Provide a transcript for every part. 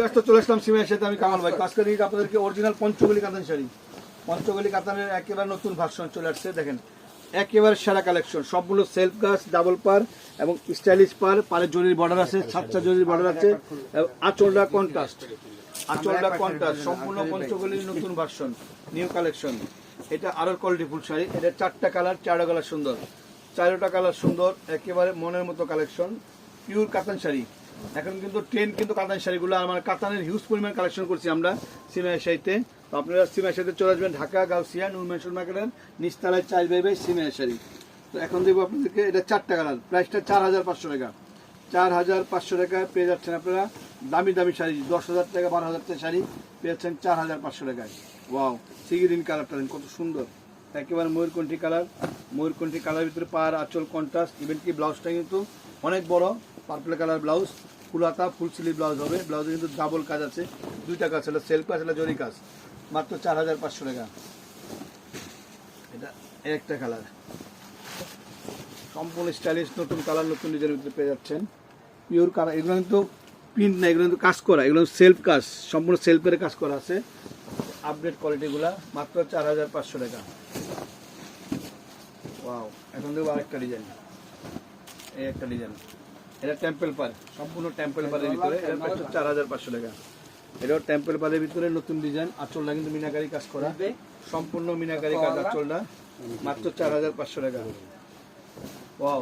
ব্যস্ত চলে আসলাম সিমের সাথে, আমি কামাল ভাই। আজকে দিকে আপনাদেরকে অরিজিনাল পঞ্চগলি কাতান শাড়ি। পঞ্চগলি কাতানের একেবারে নতুন ভার্সন চলে আসছে, দেখেন। একেবারে সেরা কালেকশন সবগুলো সেলফ গাছ ডাবল পার এবং স্টাইলিশ পার পারে জরির বর্ডার আছে, সাতটা জরির বর্ডার আছে আঁচলটা কন্ট্রাস্ট আঁচলটা কন্ট্রাস্ট সম্পূর্ণ পঞ্চগলির নতুন ভার্সন নিউ কালেকশন এটা আরও কোয়ালিটি ফুল শাড়ি, এটা চারটা কালার চারটা কালার সুন্দর। চারোটা কালার সুন্দর, একেবারে মনের মতো কালেকশন পিওর কাতান শাড়ি। এখন কিন্তু ট্রেন কিন্তু কাতান শাড়িগুলো আমার কাতানের হিউজ পরিমাণ কালেকশন করছি আমরা সিমের শাড়িতে তো আপনারা সিমের শাড়িতে চলে আসবেন ঢাকা, গাউসিয়া, নুর মেনশন মার্কেটের নিচতলায় চার বেবে সিমের শাড়ি তো এখন দেবো আপনাদেরকে এটা চারটা কালার প্রাইসটা চার হাজার পাঁচশো টাকা। চার হাজার পাঁচশো টাকায় পেয়ে যাচ্ছেন আপনারা দামি দামি শাড়ি, দশ হাজার টাকা, বারো হাজার টাকা শাড়ি পেয়ে যাচ্ছেন চার হাজার পাঁচশো টাকায়। ওয়াও, সিগিরিন কালারটা কত সুন্দর। একেবারে ময়ূরকণ্ঠী কালার ময়ূরকণ্ঠী কালার ভিতরে পার আঁচল, কন্ট্রাস্ট ইভেন কি ব্লাউজটা কিন্তু অনেক বড়। পার্পল কালার ব্লাউজ ফুল হাতা ফুল স্লিভ ব্লাউজ হবে ব্লাউজে কিন্তু ডাবল কাজ আছে। দুইটা কাজ ছিল সেলফ কাজ হলো জরি কাজ। মাত্র চার হাজার পাঁচশো টাকা। এটা একটা কালার সম্পূর্ণ স্টাইলিশ নতুন কালার নতুন ডিজাইনের ভিতরে পেয়ে যাচ্ছেন। পিওর কালার এগুলো কিন্তু প্রিন্ট না, এগুলো কিন্তু কাজ করা, এগুলো সেলফ কাজ, সম্পূর্ণ সেলফের কাজ করা আছে। আপডেট কোয়ালিটিগুলা মাত্র চার হাজার পাঁচশো টাকা। ওয়াও এখন দেখব আরেকটা ডিজাইন এই একটা ডিজাইন এটা টেম্পল পার সম্পূর্ণ টেম্পল পারের ভিতরে। এটা মাত্র চার হাজার পাঁচশো টাকা। এটাও টেম্পল পারের ভিতরে নতুন ডিজাইন আঁচলটা কিন্তু মিনাকারি কাজ করা। সম্পূর্ণ মিনাকারি কাজ আঁচলটা মাত্র চার হাজার পাঁচশো টাকা। ওয়াও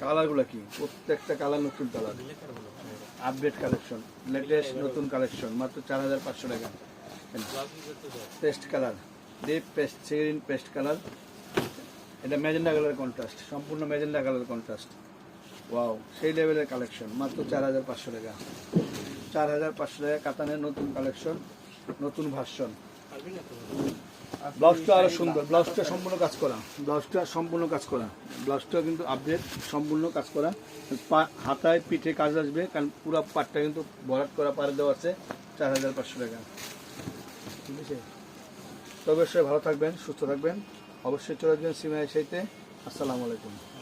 কালারগুলো কি? প্রত্যেকটা কালার নতুন কালার আপডেট কালেকশন লেটেস্ট নতুন কালেকশন মাত্র চার হাজার পাঁচশো টাকা। Paste colour deep paste sea green paste colour এটা ম্যাজেন্ডা কালার কন্ট্রাস্ট সম্পূর্ণ ম্যাজেন্ডা কালার কন্ট্রাস্ট ওয়াও সেই লেভেলের কালেকশন মাত্র চার হাজার পাঁচশো টাকা। চার হাজার পাঁচশো টাকা কাতানের নতুন কালেকশন নতুন ভার্সন ব্লাউজটা আরও সুন্দর ব্লাউজটা সম্পূর্ণ কাজ করা ব্লাউজটা সম্পূর্ণ কাজ করা। ব্লাউজটা কিন্তু আপডেট সম্পূর্ণ কাজ করা। পা- হাতায় পিঠে কাজ আসবে, কারণ পুরো পাটটা কিন্তু ভরাট করা পারে দেওয়া আছে, চার হাজার পাঁচশো টাকা। ঠিক আছে তো অবশ্যই ভালো থাকবেন, সুস্থ থাকবেন। অবশ্যই চলে আসবেন সিমাই সাইতে আসসালামু আলাইকুম।